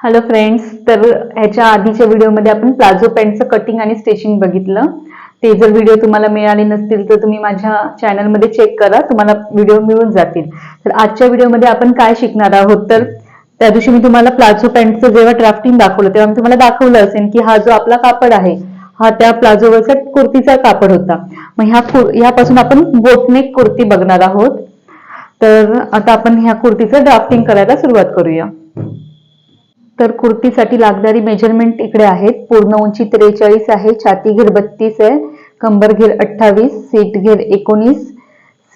Hello friends तर ह्याच्या आधीच्या व्हिडिओमध्ये आपण प्लाझो पॅन्टचं कटिंग आणि स्टिचिंग बघितलं. ते जर व्हिडिओ तुम्हाला मिळाले नसतील तर तुम्ही माझ्या चॅनलमध्ये चेक करा. तुम्हाला व्हिडिओ मिळून जातील. तर आजच्या व्हिडिओमध्ये आपण काय शिकणार आहोत? तर त्या दिवशी मी तुम्हाला प्लाझो पॅन्टचं जेव्हा ड्राफ्टिंग दाखवलं तेव्हा मी तुम्हाला दाखवलं असेल की हा जो आपला कापड आहे हा त्या प्लाझोवरचा कुर्तीचा कापड होता. मग ह्या ह्यापासून आपण बोटनेक कुर्ती बघणार आहोत. तर आता आपण ह्या कुर्तीचं ड्राफ्टिंग करायला सुरुवात करूया. तर कुर्तीसाठी लागणारी मेजरमेंट इकडे आहेत. पूर्ण उंची त्रेचाळीस आहे. छाती घेर बत्तीस आहे. कंबर घेर अठ्ठावीस सीट घेर एकोणीस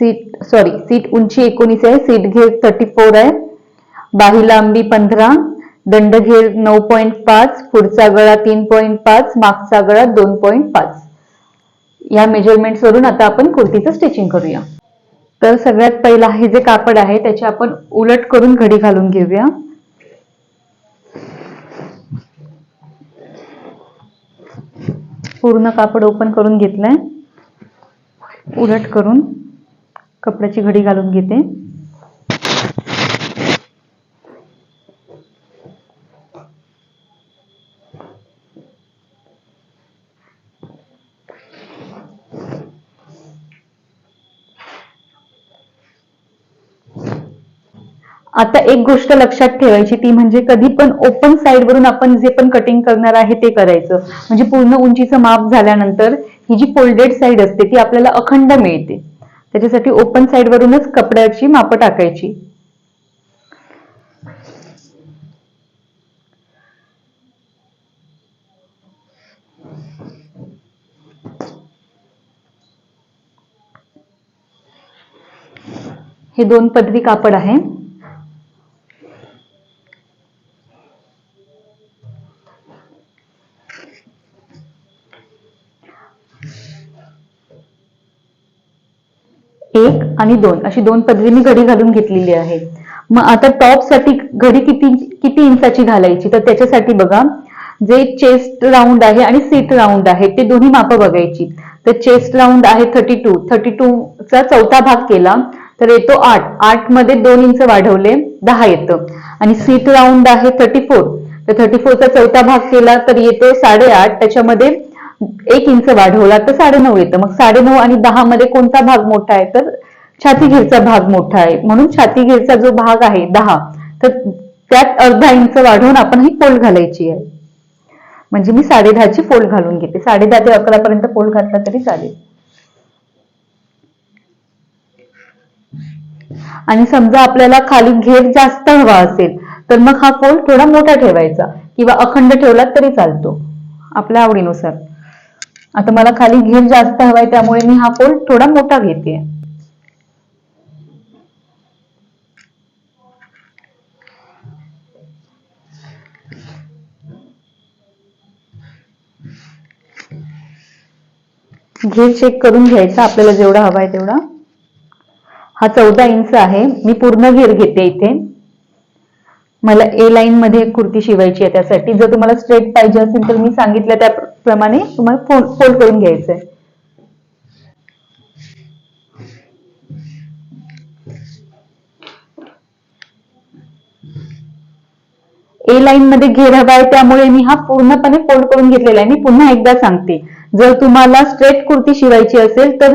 सीट सॉरी सीट उंची एकोणीस आहे. सीट घेर थर्टी फोर आहे. बाही लांबी पंधरा दंड घेर नऊ पॉईंट पाच पुढचा गळा तीन पॉईंट पाच मागचा गळा दोन पॉईंट पाच. या मेजरमेंट्स वरून आता आपण कुर्तीचं स्टिचिंग करूया. तर सगळ्यात पहिला हे जे कापड आहे त्याची आपण उलट करून घडी घालून घेऊया. पूर्ण कापड ओपन करून घेतलं आहे उलट करून कपड्याची घडी घालून घेते. आता एक गोष्ट लक्षात ठेवायची ती म्हणजे कधी पण ओपन साइड वरून आपण जे पण कटिंग करणार आहे ते करायचं. म्हणजे पूर्ण उंचीचं माप झाल्यानंतर ही जी फोल्डेड साइड असते ती आपल्याला अखंड मिळते. त्याच्यासाठी ओपन साईड वरूनच कपड्याची मापं टाकायची. हे दोन पदरी कापड आहे. एक आणि दोन अशी दोन पदरी मी घडी घालून घेतलेली आहे. मग आता टॉपसाठी घडी किती किती इंचाची घालायची? तर त्याच्यासाठी बघा जे चेस्ट राऊंड आहे आणि सीट राऊंड आहे ते दोन्ही मापं बघायची. तर चेस्ट राऊंड आहे थर्टी टू थर्टी टूचा चौथा भाग केला तर येतो आठ. आठमध्ये दोन इंच वाढवले दहा येतं. आणि सीट राऊंड आहे थर्टी फोर. तर थर्टी फोरचा चौथा भाग केला तर येतो साडेआठ. त्याच्यामध्ये एक इंच वाढवला तर साडेनऊ येतं. मग साडेनऊ आणि दहा मध्ये कोणता भाग मोठा आहे? तर छातीघेरचा भाग मोठा आहे. म्हणून छातीघेरचा जो भाग आहे दहा तर त्यात अर्धा इंच वाढवून आपण ही फोल्ड घालायची आहे. म्हणजे मी साडे ची फोल्ड घालून घेते. साडे दहा ते अकरा पर्यंत फोल्ड घातला तरी चालेल. आणि समजा आपल्याला खाली घेर जास्त हवा असेल तर मग हा फोल्ड थोडा मोठा ठेवायचा किंवा अखंड ठेवला तरी चालतो. आपल्या आवडीनुसार. आता मला खाली घेर जास्त हवाय त्यामुळे मी हा फोल्ड थोडा मोठा घेते. घेर चेक करून घ्यायचा आपल्याला जेवढा हवाय तेवढा. हा चौदा इंच आहे मी पूर्ण घेर घेते इथे. मला ए लाईन मध्ये कुर्ती शिवायची आहे त्यासाठी. जर तुम्हाला स्ट्रेट पाहिजे असेल तर मी सांगितलं प्रमाणे तुम्हाला फोल्ड फोल्ड करून घ्यायचं आहे ए लाईन मध्ये घेर हवा आहे त्यामुळे मी हा पूर्णपणे फोल्ड करून घेतलेला आहे. मी पुन्हा एकदा सांगते. जर तुम्हाला स्ट्रेट कुर्ती शिवायची असेल तर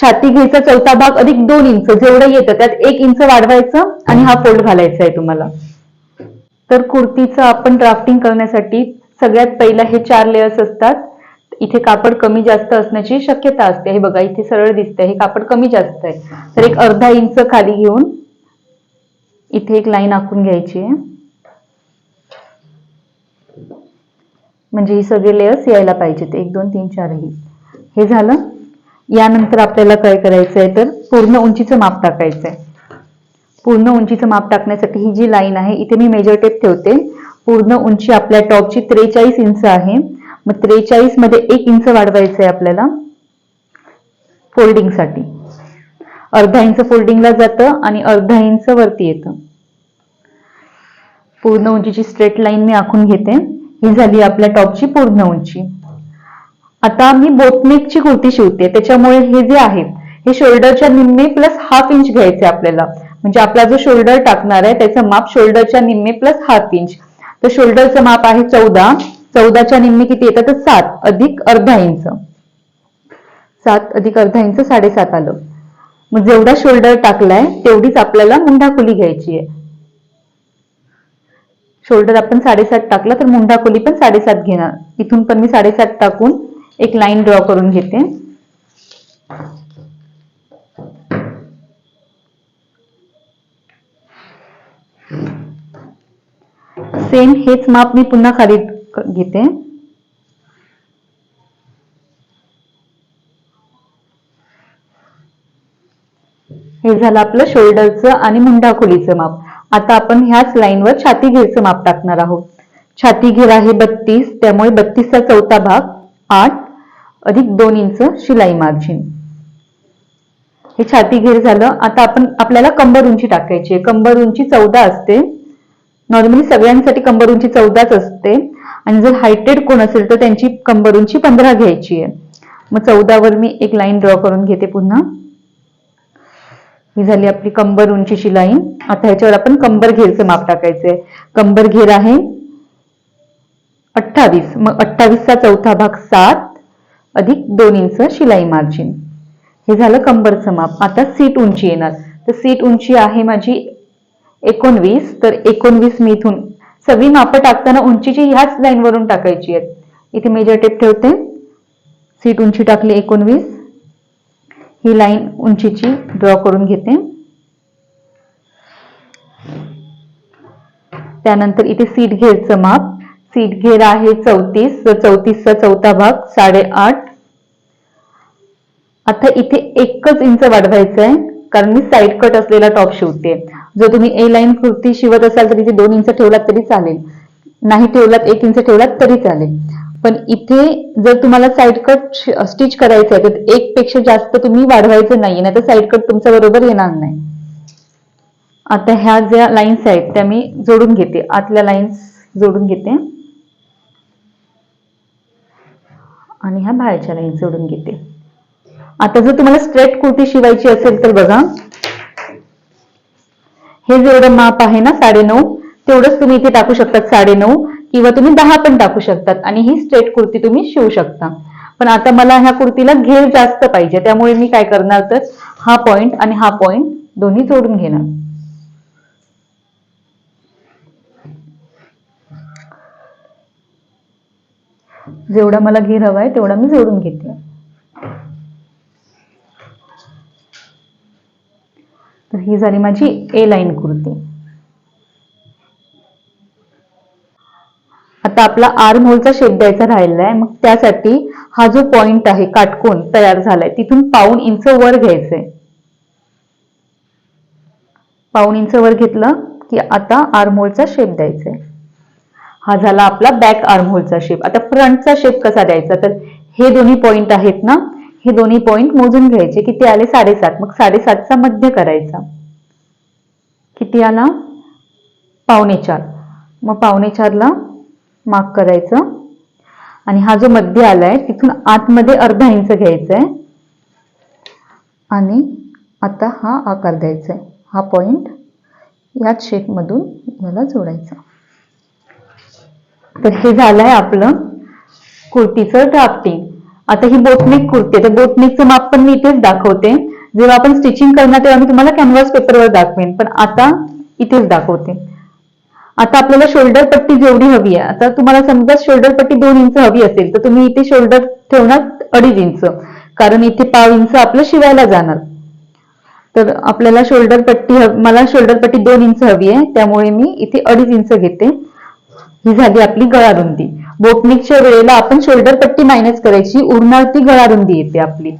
छाती घ्यायचा चौथा भाग अधिक दोन इंच जेवढं येतं त्यात एक इंच वाढवायचं आणि हा फोल्ड घालायचा आहे तुम्हाला. तर कुर्तीचं आपण ड्राफ्टिंग करण्यासाठी सगळ्यात पहिला हे चार लेअर्स असतात. इथे कापड कमी जास्त असण्याची शक्यता असते. हे बघा इथे सरळ दिसतंय. हे कापड कमी जास्त आहे. तर एक अर्धा इंच खाली घेऊन इथे एक लाईन आखून घ्यायची आहे. म्हणजे ही सगळे लेअर्स यायला पाहिजेत. एक दोन तीन चारही. हे झालं. यानंतर आपल्याला काय करायचं आहे तर पूर्ण उंचीचं माप टाकायचं आहे पूर्ण उंचीचं माप टाकण्यासाठी ही जी लाईन आहे इथे मी मेजर टेप ठेवते. पूर्ण उंची आपल्या टॉपची त्रेचाळीस इंच आहे. मग त्रेचाळीसमध्ये एक इंच वाढवायचं आहे आपल्याला. फोल्डिंगसाठी. अर्धा इंच फोल्डिंगला जातं आणि अर्धा इंच वरती येतं. पूर्ण उंचीची स्ट्रेट लाईन मी आखून घेते. ही झाली आपल्या टॉपची पूर्ण उंची. आता मी बोटनेकची कुर्ती शिवते. त्याच्यामुळे हे जे आहे हे शोल्डरच्या निम्मे प्लस हाफ इंच घ्यायचे आपल्याला. म्हणजे आपला जो शोल्डर टाकणार आहे त्याचं माप शोल्डरच्या निम्मे प्लस हाफ इंच. तर शोल्डरचं माप आहे चौदा. चौदाच्या निम्मी किती येतात तर सात. अधिक अर्धा इंच. सात अधिक अर्धा इंच साडेसात आलं. मग जेवढा शोल्डर टाकलाय तेवढीच आपल्याला मुंढाखोली घ्यायची आहे. शोल्डर आपण साडेसात टाकला तर मुंढाखोली पण साडेसात घेणार. इथून पण मी साडेसात टाकून एक लाईन ड्रॉ करून घेते. सेम हेच माप मी पुन्हा खाली घेते. हे झालं आपलं शोल्डरचं आणि मुंडा खोलीचं माप. आता आपण ह्याच लाईनवर छाती घेरचं माप टाकणार आहोत. छाती घेर आहे बत्तीस त्यामुळे बत्तीसचा चौथा भाग आठ अधिक दोन इंच शिलाई मार्जिन. हे छाती घेर झालं. आता आपण आपल्याला कंबर उंची टाकायची आहे. कंबर उंची चौदा असते. नॉर्मली सगळ्यांसाठी कंबर उंची चौदाच असते. आणि जर हायटेड कोण असेल तर त्यांची कंबर उंची पंधरा घ्यायची आहे. मग चौदावर मी एक लाईन ड्रॉ करून घेते पुन्हा. ही झाली आपली कंबर उंचीची लाईन. आता ह्याच्यावर आपण कंबर घेरचं माप टाकायचंय. कंबर घेर आहे अठ्ठावीस. मग अठ्ठावीसचा चौथा भाग सात अधिक दोन इंच शिलाई मार्जिन. हे झालं कंबरचं माप. आता सीट उंची येणार. तर सीट उंची आहे माझी एकोणवीस तर एकोणवीस मी इथून सगळी मापं टाकताना उंचीची ह्याच लाईनवरून टाकायची आहेत. इथे मेजर टेप ठेवते. सीट उंची टाकली एकोणवीस. ही लाईन उंचीची ड्रॉ करून घेते. त्यानंतर इथे सीट घेरचं माप. सीट घेर आहे चौतीस तर चौतीसचा चौथा भाग साडेआठ. आता इथे एकच इंच वाढवायचं आहे कारण मी साईड कट असलेला टॉप शिवते. जर तुम्ही ए लाईन कुर्ती शिवत असाल तर इथे दोन इंच ठेवलात तरी चालेल. नाही ठेवलात एक इंच ठेवलात तरी चालेल. पण इथे जर तुम्हाला साईड कट स्टिच करायचं आहे तर एक पेक्षा जास्त तुम्ही वाढवायचं नाही नाही तर साईड कट तुमच्या बरोबर येणार नाही. आता ह्या ज्या लाईन्स आहेत त्या मी जोडून घेते. आतल्या लाईन्स जोडून घेते. आणि ह्या बाहेरच्या लाईन्स जोडून घेते. आता जर तुम्हाला स्ट्रेट कुर्ती शिवायची असेल तर बघा. हे जेवढं माप आहे ना साडेनऊ तेवढंच तुम्ही इथे टाकू शकतात साडेनऊ किंवा तुम्ही दहा पण टाकू शकतात आणि ही स्ट्रेट कुर्ती तुम्ही शिवू शकता. पण आता मला ह्या कुर्तीला घेर जास्त पाहिजे त्यामुळे मी काय करणार तर हा पॉइंट आणि हा पॉइंट दोन्ही जोडून घेणार. जेवढा मला घेर हवा आहे तेवढा मी जोडून घेते. तर ही झाली माझी ए लाईन कुर्ती. आता आपला आर्म होलचा शेप द्यायचा राहिलेला आहे मग त्यासाठी हा जो पॉइंट आहे काटकोन तयार झालाय. तिथून पाऊन इंच वर घ्यायचंय. पाऊन इंच वर घेतलं की आता आर्म होलचा शेप द्यायचा आहे हा झाला आपला बॅक आर्म होलचा शेप आता फ्रंटचा शेप कसा द्यायचा? तर हे दोन्ही पॉइंट आहेत ना हे दोन्ही पॉइंट मोजून घ्यायचे. किती आले? साडेसात. मग साडेसातचा मध्य करायचा. किती आला? पावणे चार. मग पावणे चारला मार्क करायचं. आणि हा जो मध्य आलाय तिथून आतमध्ये अर्धा इंच घ्यायचा आहे आणि आता हा आकार द्यायचा आहे हा पॉइंट याच शेपमधून याला जोडायचा. तर हे झालंय आपलं कुर्तीचं ड्राफ्टिंग आता ही बोटनेक कुर्ती आहे तर बोटनेकचं माप पण मी इथेच दाखवते. जेव्हा आपण स्टिचिंग करणार तेव्हा मी तुम्हाला कॅनव्हास पेपरवर दाखवेन पण आता इथेच दाखवते. आता आपल्याला शोल्डर पट्टी जेवढी हवी आहे आता तुम्हाला समजा शोल्डर पट्टी दोन इंच हवी असेल तर तुम्ही इथे शोल्डर ठेवणार अडीच इंच कारण इथे पाव इंच आपलं शिवायला जाणार. तर आपल्याला शोल्डर पट्टी मला शोल्डर पट्टी दोन इंच हवी आहे त्यामुळे मी इथे अडीच इंच घेते. ही झाली आपली गळा रुंदी बोटनिकच्या वेळेला आपण शोल्डर पट्टी मायनस करायची. उरणार ती गळा रुंदी येते आपली.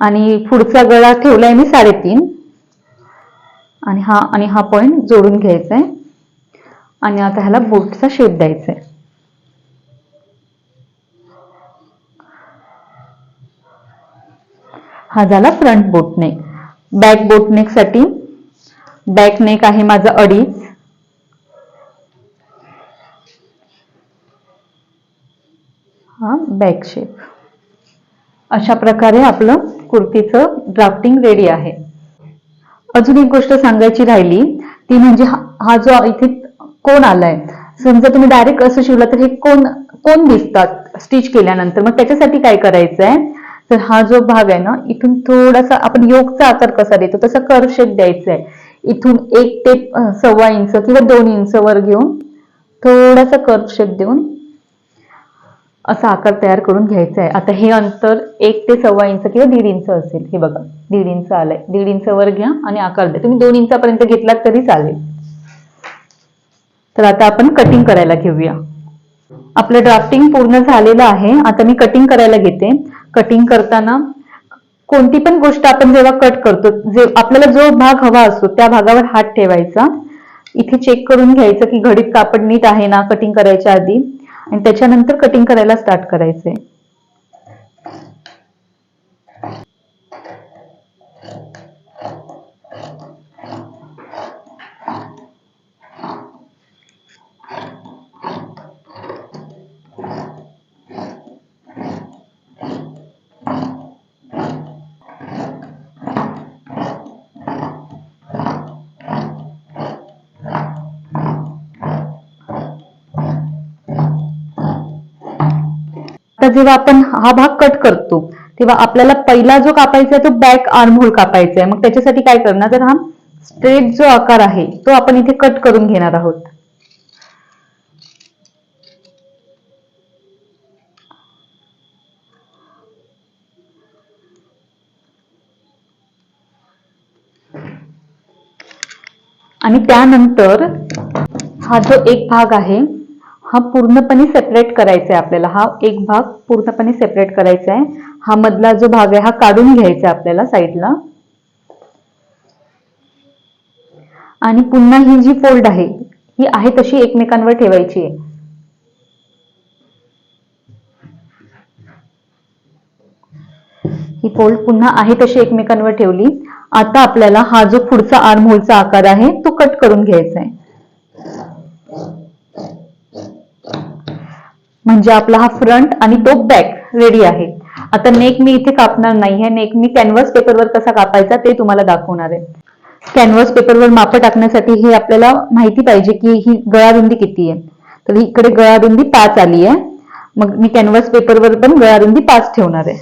आणि पुढचा गळा ठेवलाय मी साडेतीन. आणि हा आणि हा पॉइंट जोडून घ्यायचा आहे आणि आता ह्याला बोटचा शेप द्यायचा आहे हा झाला फ्रंट बोटनेक बॅक बोटनेकसाठी बॅक नेक आहे माझा अडीच. हा बॅक शेप अशा प्रकारे आपलं कुर्तीचं ड्राफ्टिंग रेडी आहे. अजून एक गोष्ट सांगायची राहिली ती म्हणजे हा जो इथे कोण आलाय समजा तुम्ही डायरेक्ट असं शिवला तर हे कोण कोण दिसतात स्टिच केल्यानंतर? मग त्याच्यासाठी काय करायचं आहे तर हा जो भाग आहे ना इथून थोडासा आपण योगचा आकार कसा देतो तसा कर शेप द्यायचा आहे इथून एक ते सव्वा इंच किंवा दोन इंच वर घेऊन थोडासा कर्व शेप देऊन असा आकार तयार करून घ्यायचा आहे. आता हे अंतर एक ते सव्वा इंच किंवा दीड इंच असेल. हे बघा दीड इंच आलंय. दीड इंच वर घ्या आणि आकार द्या. तुम्ही दोन इंचापर्यंत घेतलात तरी चालेल. तर आता आपण कटिंग करायला घेऊया. आपलं ड्राफ्टिंग पूर्ण झालेलं आहे. आता मी कटिंग करायला घेते. कटिंग करताना कोणती पण गोष्ट आपण जेव्हा कट करतो जे आपल्याला जो भाग हवा असतो त्या भागावर हात ठेवायचा. इथे चेक करून घ्यायचं की घडीत कापड नीट आहे ना कटिंग करायच्या आधी. आणि त्याच्यानंतर कटिंग करायला स्टार्ट करायचंय. तर जेव्हा आपण हा भाग कट करतो तेव्हा आपल्याला पहिला जो कापायचा आहे तो बॅक आर्म होल कापायचा आहे. मग त्याच्यासाठी काय करणार? तर हा स्ट्रेट जो आकार आहे तो आपण इथे कट करून घेणार आहोत. आणि त्यानंतर हा जो एक भाग आहे हा पूर्णपणे सेपरेट करायचा आहे आपल्याला. हा एक भाग पूर्णपणे सेपरेट करायचा आहे हा मधला जो भाग आहे हा काढून घ्यायचा आहे आपल्याला साईडला आणि पुन्हा ही जी फोल्ड आहे ही आहे तशी एकमेकांवर ठेवायची आहे. ही फोल्ड पुन्हा आहे तशी एकमेकांवर ठेवली. आता आपल्याला हा जो पुढचा आर्म होलचा आकार आहे तो कट करून घ्यायचा आहे म्हणजे आपला हा फ्रंट आणि तो बॅक रेडी आहे. आता नेक मी इथे कापणार नाही आहे नेक मी कॅनव्हास पेपरवर कसा कापायचा ते तुम्हाला दाखवणार आहे. कॅनव्हास पेपरवर माप टाकण्यासाठी हे आपल्याला माहिती पाहिजे की ही गळारुंदी किती आहे. तर इकडे गळारुंदी पाच आली आहे. मग मी कॅनव्हास पेपरवर पण गळारुंदी पाच ठेवणार आहे.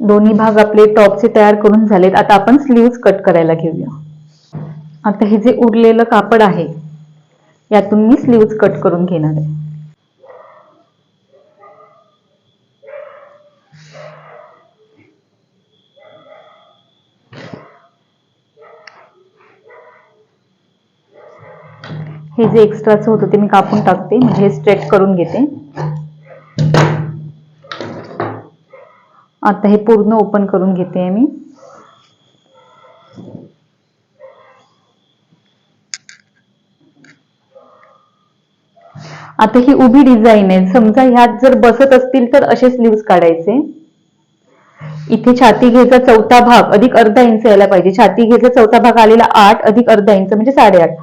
दोन्ही भाग आपले टॉपचे तयार करून झालेत. आता आपण स्लीव्स कट करायला घेऊया. आता हे जे उरलेलं कापड आहे यातून मी स्लीव्ज कट करून घेणार आहे. हे जे एक्स्ट्राचं होतं ते मी कापून टाकते म्हणजे हे स्ट्रेट करून घेते. आता हे पूर्ण ओपन करून घेते मी. आता ही उभी डिझाईन आहे. समजा ह्यात जर बसत असतील तर असे स्लीव्स काढायचे. इथे छाती घेचा चौथा भाग अधिक अर्धा इंच यायला पाहिजे. छाती घेचा चौथा भाग आलेला आठ अधिक अर्धा इंच म्हणजे साडेआठ.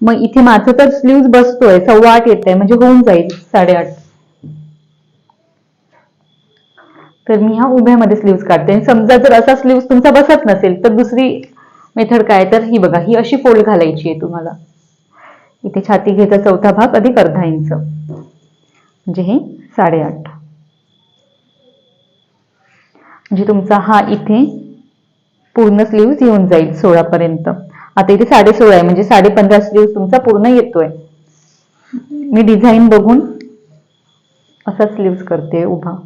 मग इथे माझं तर स्लीव्स बसतोय सव्वा आठ येत आहे म्हणजे होऊन जाईल साडेआठ. तर मी हा उभ्यामध्ये स्लीव्स काढते. आणि समजा जर असा स्लीव्स तुमचा बसत नसेल तर दुसरी मेथड काय? तर ही बघा ही अशी फोल्ड घालायची आहे तुम्हाला. इथे छाती घेता चौथा भाग अधिक अर्धा इंच. म्हणजे हे साडेआठ. म्हणजे तुमचा हा इथे पूर्ण स्लीव्ह येऊन जाईल सोळा पर्यंत आता इथे साडे सोळा आहे म्हणजे साडे पंधरा स्लीव्स तुमचा पूर्ण येतोय. मी डिझाईन बघून असा स्लीव्स करते उभा.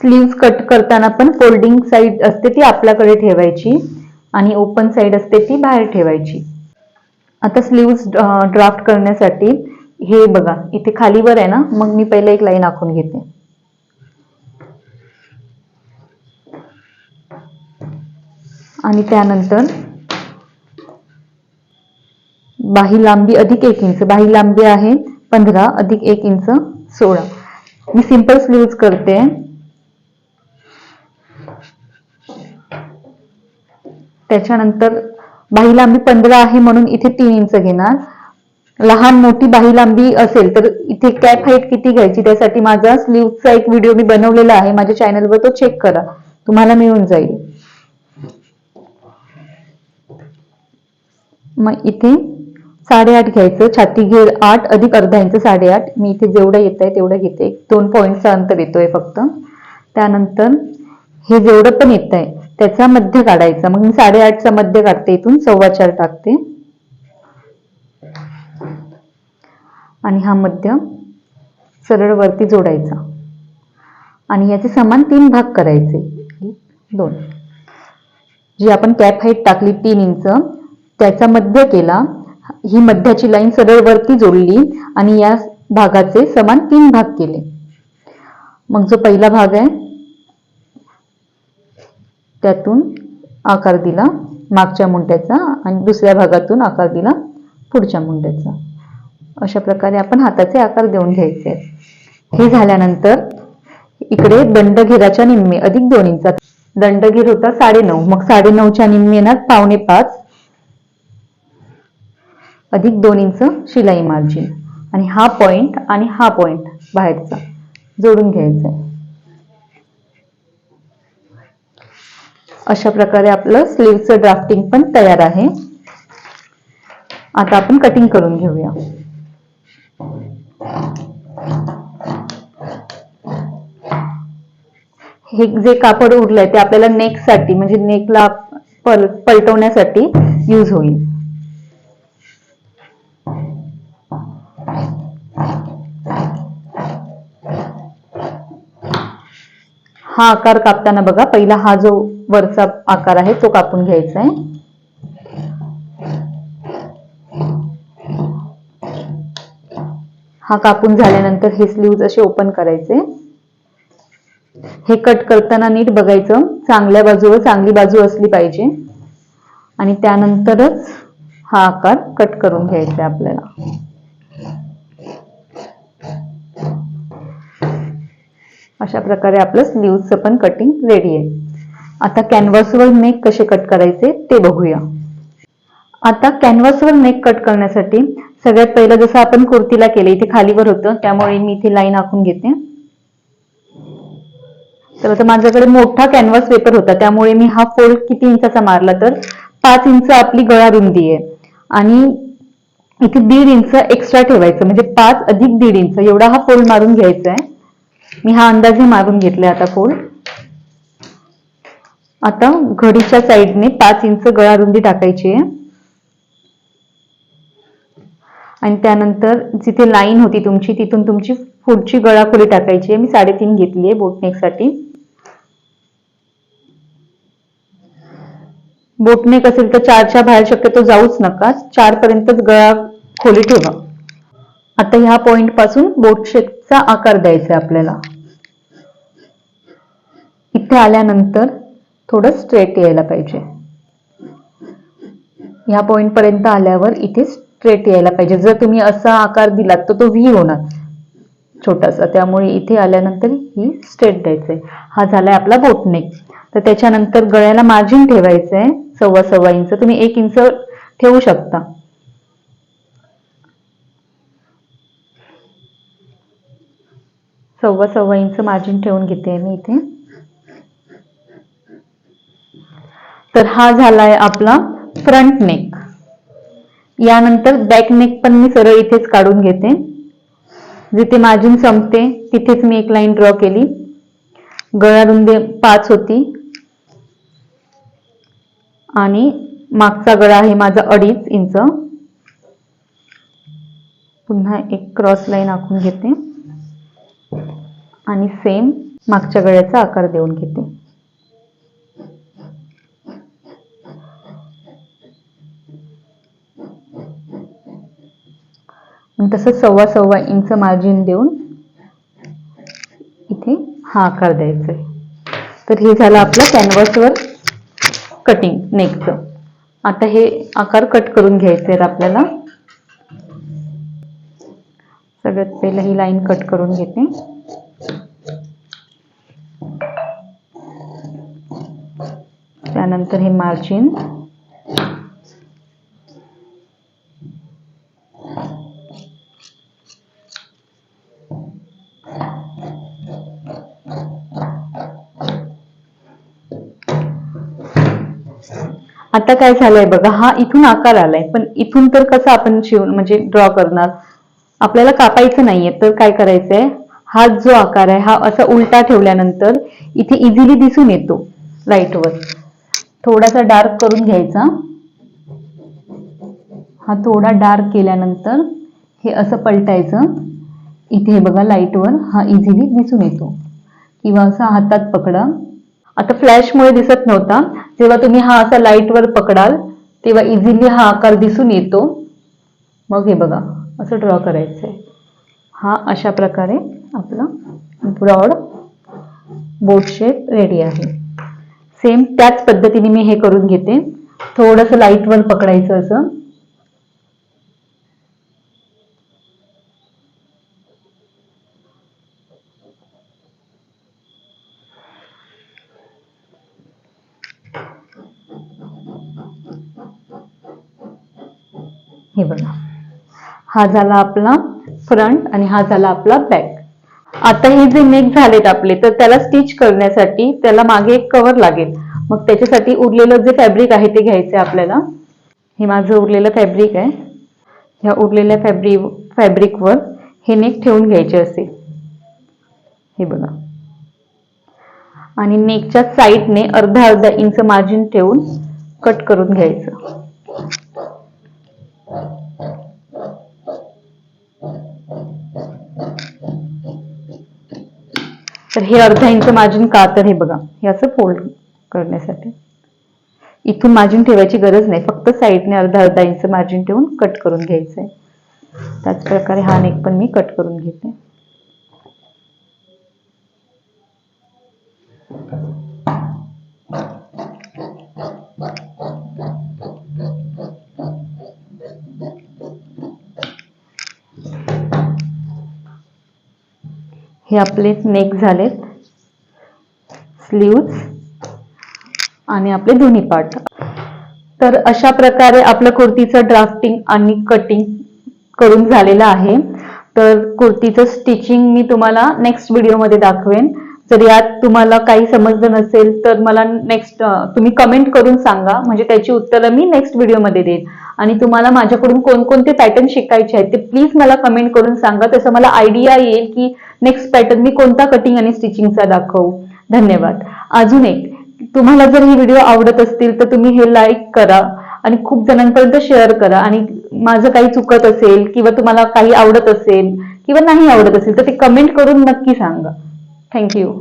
स्लीव्स कट करताना पण फोल्डिंग साईड असते ती आपल्याकडे ठेवायची. आणि ओपन साईड असते ती बाहेर ठेवायची. आता स्लीव्स ड्राफ्ट करण्यासाठी हे बघा इथे खालीवर आहे ना मग मी पहिले एक लाईन आखून घेते. आणि त्यानंतर बाही लांबी अधिक एक इंच बाही लांबी आहे पंधरा अधिक एक इंच सोळा. मी सिंपल स्लीव्ज करते. त्याच्यानंतर बाही लांबी पंधरा आहे म्हणून इथे तीन इंच घेणार. लहान मोठी बाही लांबी असेल तर इथे कॅप हाईट किती घ्यायची त्यासाठी माझा स्लीवचा एक व्हिडिओ मी बनवलेला आहे. माझ्या चॅनलवर तो चेक करा. तुम्हाला मिळून जाईल. मग इथे साडेआठ घ्यायचं. छाती घेर आठ अधिक अर्धा इंच साडेआठ. मी इथे जेवढं येत आहे तेवढं घेते. दोन पॉईंटचं अंतर येतोय फक्त. त्यानंतर हे जेवढं पण येत आहे त्याचा मध्य काढायचा. मग मी साडेआठचा मध्य काढते इथून सव्वा चार टाकते. आणि हा मध्य सरळ वरती जोडायचा. आणि याचे समान तीन भाग करायचे. दोन. जी आपण कॅप हाईट टाकली तीन इंच त्याचा मध्य केला ही मध्याची लाईन सरळ वरती जोडली आणि या भागाचे समान तीन भाग केले. मग जो पहिला भाग आहे त्यातून आकार दिला मागच्या मुंड्याचा आणि दुसऱ्या भागातून आकार दिला पुढच्या मुंड्याचा. अशा प्रकारे आपण हाताचे आकार देऊन घ्यायचे आहेत. हे झाल्यानंतर इकडे दंडघेराच्या निम्मे अधिक दोन इंचात दंडघेर होता साडेनऊ मग साडेनऊच्या निम्मे येणार पावणे पाच. अधिक दोन इंच शिलाई मार्जिन. आणि हा पॉइंट आणि हा पॉइंट बाहेरचा जोडून घ्यायचा आहे. अशा प्रकारे आपलं स्लीवचं ड्राफ्टिंग पण तयार आहे. आता आपण कटिंग करून घेऊया. हे जे कापड उरलंय ते आपल्याला नेकसाठी म्हणजे नेकला पल पलटवण्यासाठी यूज होईल. हा आकार कापताना बघा पहिला हा जो वरचा आकार आहे तो कापून घ्यायचा आहे. हा कापून झाल्यानंतर हे स्लीव्ह असे ओपन करायचे. हे कट करताना नीट बघायचं चांगल्या बाजूवर चांगली बाजू असली पाहिजे. आणि त्यानंतरच हा आकार कट करून घ्यायचा आहे आपल्याला. अशा प्रकारे आपलं स्लीव्हचं पण कटिंग रेडी आहे. आता कॅनव्हासवर नेक कसे कट करायचे ते बघूया. आता कॅनव्हासवर नेक कट करण्यासाठी सगळ्यात पहिलं जसं आपण कुर्तीला केलं इथे खालीवर होतं त्यामुळे मी इथे लाईन आखून घेते. तर आता माझ्याकडे मोठा कॅनव्हास पेपर होता त्यामुळे मी हा फोल्ड किती इंचाचा मारला तर पाच इंच आपली गळा रुंदी आहे. आणि इथे दीड इंच एक्स्ट्रा ठेवायचं म्हणजे पाच अधिक दीड इंच एवढा हा फोल्ड मारून घ्यायचा आहे. मी हा अंदाजे मारून घेतलाय आता फोल्ड आता घडीच्या साईडने पाच इंच गळा रुंदी टाकायची आहे. आणि त्यानंतर जिथे लाईन होती तुमची तिथून तुमची पुढची गळा खोली टाकायची आहे. मी साडेतीन घेतली आहे बोटनेकसाठी बोटनेक असेल तर चारच्या बाहेर शक्यतो जाऊच नका. चार पर्यंतच गळा खोली ठेवा. आता ह्या पॉइंटपासून बोटशेपचा आकार द्यायचा आहे आपल्याला. इथे आल्यानंतर थोडं स्ट्रेट यायला पाहिजे. ह्या पॉईंटपर्यंत आल्यावर इथे स्ट्रेट यायला पाहिजे. जर तुम्ही असा आकार दिलात तर तो व्ही होणार. छोटासा. त्यामुळे इथे आल्यानंतर ही स्ट्रेट द्यायचं आहे हा झालाय आपला बोटनेक तर त्याच्यानंतर गळ्याला मार्जिन ठेवायचं आहे सव्वा सव्वा इंच तुम्ही एक इंच ठेवू शकता. सव्वा सव्वा इंच मार्जिन ठेवून घेते मी इथे. तर हा झालाय आपला फ्रंट नेक यानंतर बॅक नेक पण मी सरळ इथेच काढून घेते. जिथे मार्जिन संपते तिथेच मी एक लाईन ड्रॉ केली. गळा रुंदी पाच होती. आणि मागचा गळा आहे माझा अडीच इंच. पुन्हा एक क्रॉस लाईन आखून घेते. आणि सेम मागच्या गळ्याचा आकार देऊन घेते. तसंच तसं सव्वा सव्वा इंच मार्जिन देऊन इथे हा आकार द्यायचा आहे तर हे झालं आपलं कॅनव्हासवर कटिंग नेकचं आता हे आकार कट करून घ्यायचे आपल्याला. सगळ्यात पहिलं ही लाईन कट करून घेते. त्यानंतर हे मार्जिन आता काय झालंय बघा हा इथून आकार आलाय. पण इथून तर कसं आपण शिवून म्हणजे ड्रॉ करणार? आपल्याला कापायचं नाहीये तर काय करायचंय? हा जो आकार आहे हा असा उलटा ठेवल्यानंतर इथे इझिली दिसून येतो लाईटवर थोडासा डार्क करून घ्यायचा. हा थोडा डार्क केल्यानंतर हे असं पलटायचं. इथे बघा लाईटवर हा इझिली दिसून येतो. किंवा असा हातात पकडा. आता फ्लॅशमुळे दिसत नव्हता. जेव्हा तुम्ही हा असा लाईटवर पकडाल तेव्हा इझिली हा आकार दिसून येतो. मग हे बघा असं ड्रॉ करायचं आहे हा अशा प्रकारे आपला ब्रॉड बोट शेप रेडी आहे. सेम त्याच पद्धतीने मी हे करून घेते. थोडंसं लाईटवर पकडायचं असं हे बघा हा झाला आपला फ्रंट आणि हा झाला आपला बॅक आता हे जे नेक झालेत आपले तर त्याला स्टिच करण्यासाठी त्याला मागे एक कव्हर लागेल. मग त्याच्यासाठी उरलेलं जे फॅब्रिक आहे ते घ्यायचं आपल्याला. हे माझं उरलेलं फॅब्रिक आहे. ह्या उरलेल्या फॅब्रिक फॅब्रिकवर हे नेक ठेवून घ्यायचे असे. हे बघा. आणि नेकच्या साईडने अर्धा अर्धा इंच मार्जिन ठेवून कट करून घ्यायचं. तर हे अर्धा इंच मार्जिन का तर हे बघा हे असं फोल्ड करण्यासाठी. इथून मार्जिन ठेवायची गरज नाही फक्त साईडने अर्धा अर्धा इंच मार्जिन ठेवून कट करून घ्यायचं आहे त्याच प्रकारे हा नेक पण मी कट करून घेते. हे आपले नेक झालेत. स्लीव्ज आणि आपले दोन्ही पार्ट तर अशा प्रकारे आपलं कुर्तीचं ड्राफ्टिंग आणि कटिंग करून झालेलं आहे. तर कुर्तीचं स्टिचिंग मी तुम्हाला नेक्स्ट व्हिडिओमध्ये दाखवेन. जर यात तुम्हाला काही समजलं नसेल तर मला नेक्स्ट तुम्ही कमेंट करून सांगा. म्हणजे त्याची उत्तरं मी नेक्स्ट व्हिडिओमध्ये देईन. आणि तुम्हाला माझ्याकडून कोणकोणते पॅटर्न शिकायचे आहेत ते प्लीज मला कमेंट करून सांगा. तसं मला आयडिया येईल की नेक्स्ट पॅटर्न मी कोणता कटिंग आणि स्टिचिंगचा दाखवू? धन्यवाद. अजून एक तुम्हाला जर ही व्हिडिओ आवडत असतील तर तुम्ही हे लाईक करा आणि खूप जणांपर्यंत शेअर करा. आणि माझं काही चुकत असेल किंवा तुम्हाला काही आवडत असेल किंवा नाही आवडत असेल तर ते कमेंट करून नक्की सांगा. थँक्यू